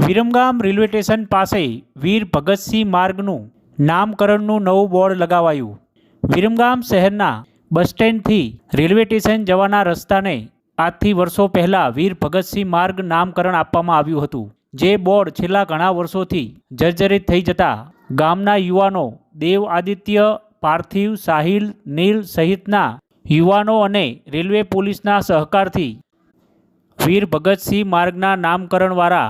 Viramgam railway station પાસે વીર ભગતસિંહ માર્ગનું નામકરણનું નવું બોર્ડ લગાવાયું. વિરમગામ શહેરના બસ સ્ટેન્ડથી રેલવે સ્ટેશન જવાના રસ્તાને આજથી વર્ષો પહેલાં વીર ભગતસિંહ માર્ગ નામકરણ આપવામાં આવ્યું હતું. જે બોર્ડ છેલ્લા ઘણા વર્ષોથી જર્જરિત થઈ જતા ગામના યુવાનો દેવ આદિત્ય, પાર્થિવ, સાહિલ, નીલ સહિતના યુવાનો અને રેલવે પોલીસના સહકારથી વીર ભગતસિંહ માર્ગના નામકરણવાળા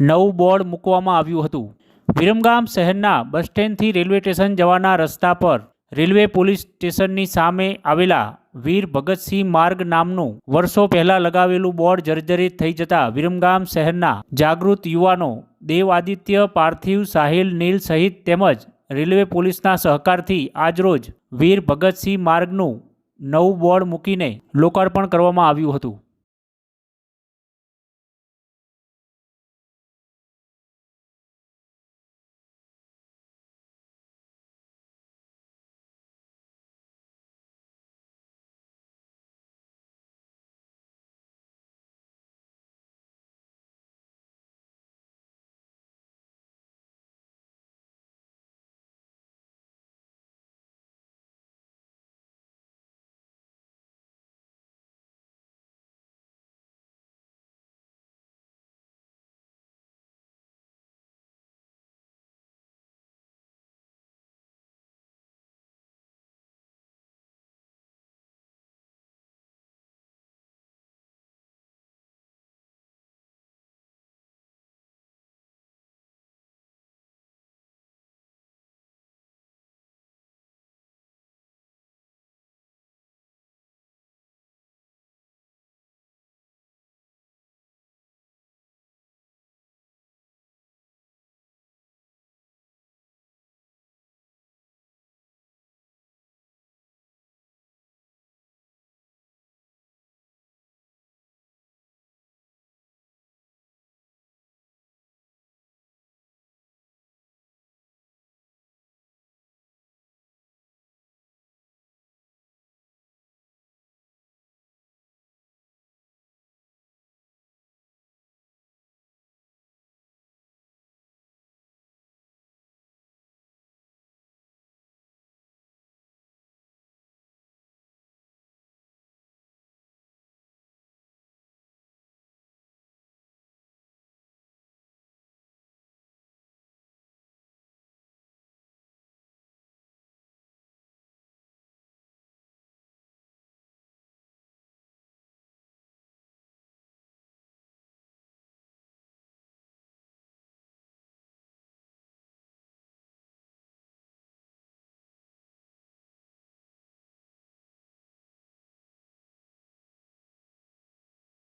નવું બોર્ડ મૂકવામાં આવ્યું હતું. વિરમગામ શહેરના બસ સ્ટેન્ડથી રેલવે સ્ટેશન જવાના રસ્તા પર રેલવે પોલીસ સ્ટેશનની સામે આવેલા વીર ભગતસિંહ માર્ગ નામનું વર્ષો પહેલાં લગાવેલું બોર્ડ જર્જરિત થઈ જતા વિરમગામ શહેરના જાગૃત યુવાનો દેવાદિત્ય પાર્થિવ, સાહિલ, નીલ સહિત તેમજ રેલવે પોલીસના સહકારથી આજરોજ વીર ભગતસિંહ માર્ગનું નવું બોર્ડ મૂકીને લોકાર્પણ કરવામાં આવ્યું હતું.